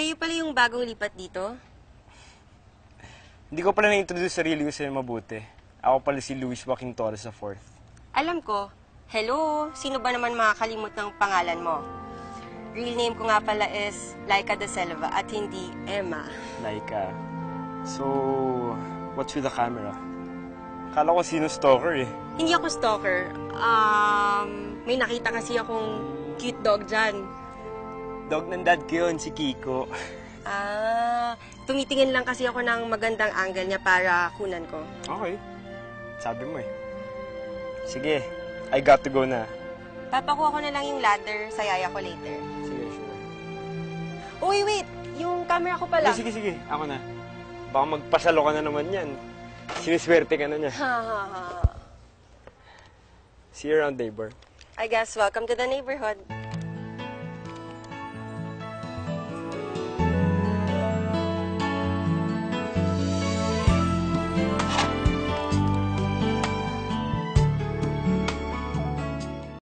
Kayo pala yung bagong lipat dito? Hindi ko pala na-introduce sarili ko sa'yo mabuti. Ako pala si Luis Joaquin Torres IV. Alam ko. Hello, sino ba naman makakalimot ng pangalan mo? Real name ko nga pala is Laika de Selva at hindi Emma. Laika. So, what's with the camera? Kala ko sino stalker eh. Hindi ako stalker. Um, may nakita kasi akong cute dog dyan. Dog ng dad ko yun, si Kiko. Ah, tumitingin lang kasi ako ng magandang angle niya para kunan ko. Okay. Sabi mo eh. Sige, I got to go na. Papakuha ko na lang yung ladder sa yaya ko later. Sige, sure. Uy, wait! Yung camera ko pala. Sige, sige, sige. Ako na. Baka magpasalo ka na naman yan. Siniswerte ka na niya. Ha, ha, ha. See you around, neighbor. I guess welcome to the neighborhood.